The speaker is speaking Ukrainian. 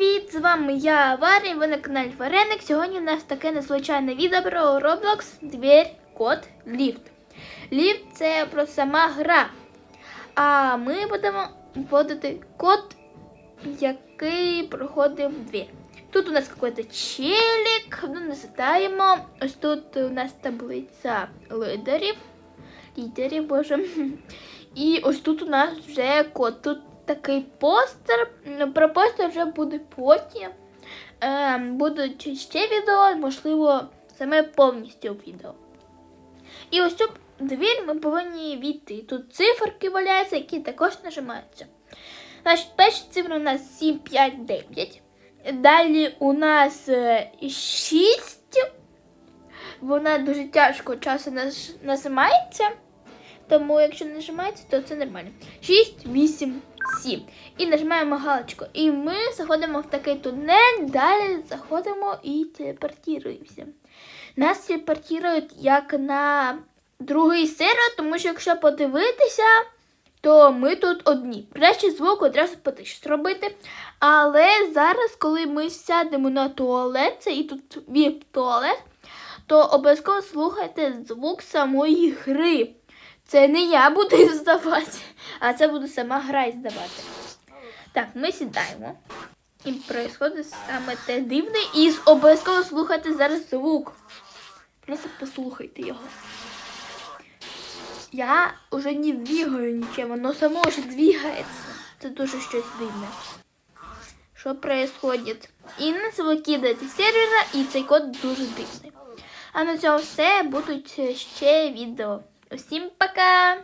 Привіт! З вами я Варя, і ви на каналі Вареник. Сьогодні у нас таке незвичайне відео про Roblox Двір, код, ліфт. Ліфт це про сама гра. А ми будемо вводити код, який проходив двір. Тут у нас якийсь челік, ну не згадаємо. Ось тут у нас таблиця лідерів. Лідерів, боже. І ось тут у нас вже код. Тут такий постер. Ну, Про постер вже буде потім. Е, будуть ще відео, можливо, саме повністю відео. І ось цю двір ми повинні війти. Тут циферки валяються, які також нажимаються. Значить, перші цифри у нас 7, 5, 9. Далі у нас 6. Вона дуже тяжко часу наж- нажимається. Тому, якщо нажимається, то це нормально. 6, 8, 7. І нажимаємо галочку. І ми заходимо в такий тунель, далі заходимо і телепортуємося. Нас телепортують як на другий сервер, тому що якщо подивитися, то ми тут одні. Краще звук одразу потише зробити. Але зараз, коли ми сядемо на туалет, це і тут віп-туалет, то обов'язково слухайте звук самої гри. Це не я буду здавати, а це буде сама гра здавати. Так, ми сідаємо. І відбувається саме те дивне. І обов'язково слухайте зараз звук. Просто послухайте його. Я уже не двигаю нічим, воно само вже двигається. Це дуже щось дивне. Що происходит? І нас викидають з сервера, і цей код дуже дивний. А на цьому все будуть ще відео. Усім пока!